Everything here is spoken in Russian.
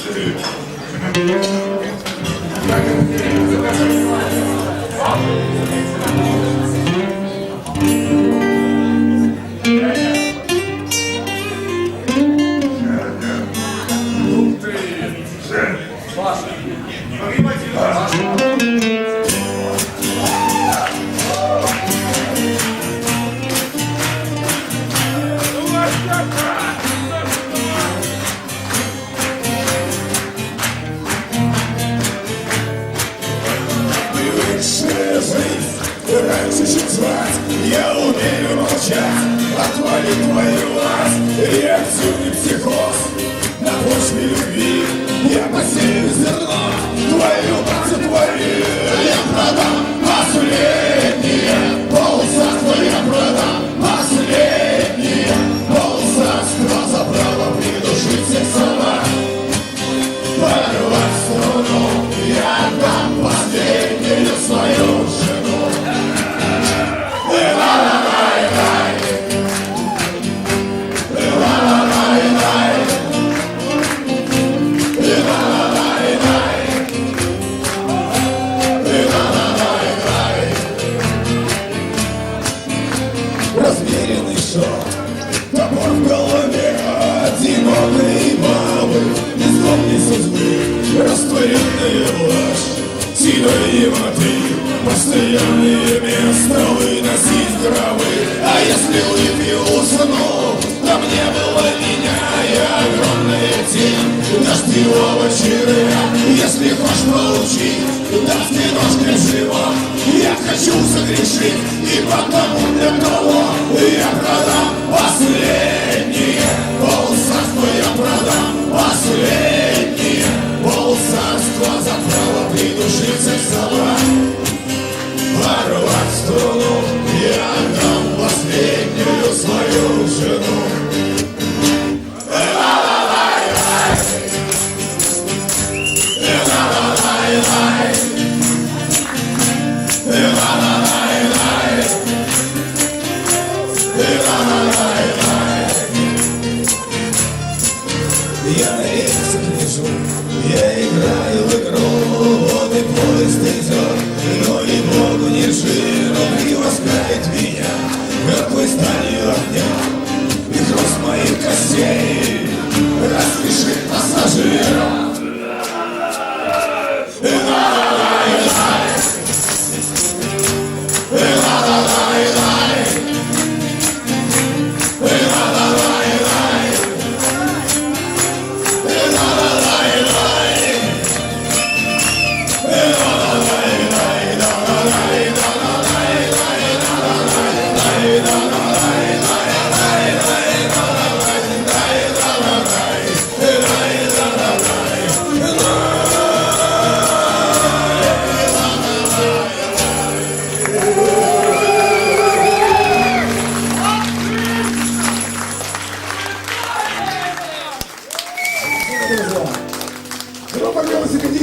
する。Я умею молчать, отвали твою власть Реакцию не психоз, на почве судьбы, растворенная ложь, силой мотив, постоянные места выносить гробы. А если выпью уснул, там не было меня и огромная тень дождевого червя. Если хочешь получить, да ты нож красиво, я хочу согрешить, и потому для того я продам последние струну, я отдам последнюю свою жену. Я на рельсах лежу, я играю в игру, вот и поезд идет. Спасибо,